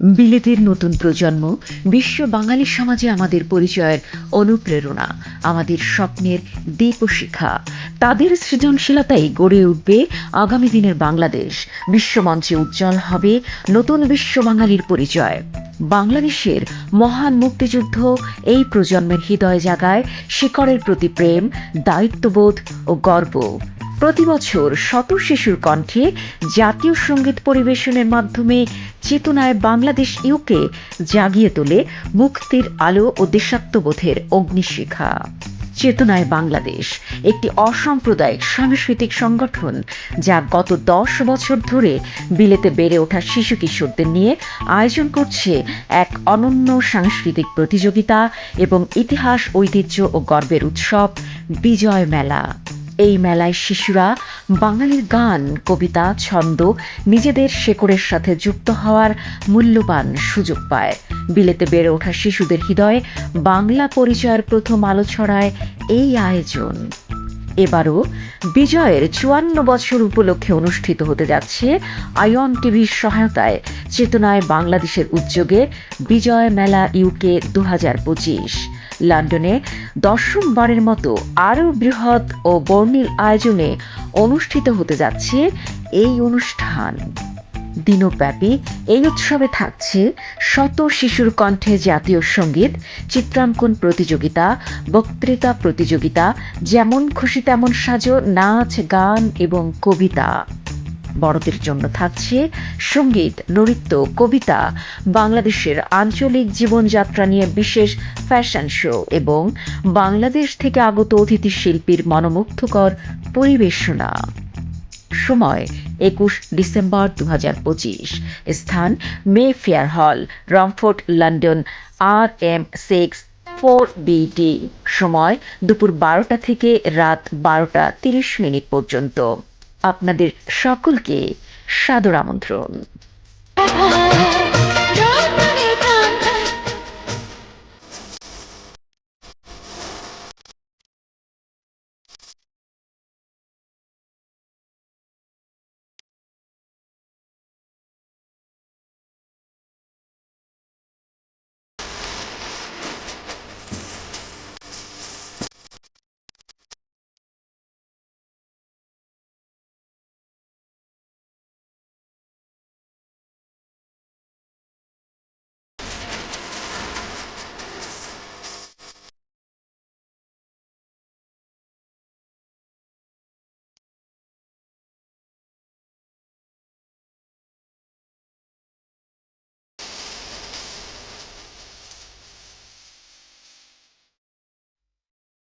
বিলেতের নতুন প্রজন্ম বিশ্ব বাঙালি সমাজে আমাদের পরিচয়ের অনুপ্রেরণা, আমাদের স্বপ্নের দীপশিখা। তাদের সৃজনশীলতাই গড়ে উঠবে আগামী দিনের বাংলাদেশ। বিশ্বমঞ্চে উজ্জ্বল হবে নতুন বিশ্ব বাঙালির পরিচয়। বাংলাদেশের মহান মুক্তিযুদ্ধ এই প্রজন্মের হৃদয় জাগায় শিকড়ের প্রতি প্রেম, দায়িত্ববোধ ও গর্ব। প্রতি বছর শত শিশুর কণ্ঠে জাতীয় সংগীত পরিবেশনের মাধ্যমে চেতনায় বাংলাদেশ ইউকে জাগিয়ে তোলে মুক্তির আলো ও দেশাত্মবোধের অগ্নিশিখা। চেতনায় বাংলাদেশ, একটি অসাম্প্রদায়িক সাংস্কৃতিক সংগঠন যা গত দশ বছর ধরে বিলেতে বেড়ে ওঠা শিশু কিশোরদের নিয়ে আয়োজন করছে এক অনন্য সাংস্কৃতিক প্রতিযোগিতা এবং ইতিহাস, ঐতিহ্য ও গর্বের উৎসব বিজয় মেলা। এই মেলায় শিশুরা বাঙালির গান, কবিতা, ছন্দ, নিজেদের শেকড়ের সাথে যুক্ত হওয়ার মূল্যবান সুযোগ পায়। বিলেতে বেড়ে ওঠা শিশুদের হৃদয়ে বাংলা পরিচয়ের প্রথম আলো ছড়ায় এই আয়োজন। এবারও বিজয়ের চুয়ান্ন বছর উপলক্ষে অনুষ্ঠিত হতে যাচ্ছে আয়ন টিভির সহায়তায় চেতনায় বাংলাদেশের উদ্যোগে বিজয় মেলা ইউকে দু হাজার পঁচিশ। লন্ডনে দশমবারের মতো আরও বৃহৎ ও বর্ণিল আয়োজনে অনুষ্ঠিত হতে যাচ্ছে এই অনুষ্ঠান। দিনব্যাপী এই উৎসবে থাকছে শত শিশুর কণ্ঠে জাতীয় সংগীত, চিত্রাঙ্কন প্রতিযোগিতা, বক্তৃতা প্রতিযোগিতা, যেমন খুশি তেমন সাজো, নাচ, গান এবং কবিতা। বড়দের জন্য থাকছে সংগীত, নৃত্য, কবিতা, বাংলাদেশের আঞ্চলিক জীবনযাত্রা নিয়ে বিশেষ ফ্যাশন শো এবং বাংলাদেশ থেকে আগত অতিথি শিল্পীর মনোমুগ্ধকর পরিবেশনা। সময়, একুশ ডিসেম্বর দু হাজার পঁচিশ। স্থান, Mayfair Hall Romford London R M six four BD. সময়, দুপুর বারোটা থেকে রাত বারোটা তিরিশ মিনিট পর্যন্ত। আপনাদের সকলকে সাদর আমন্ত্রণ।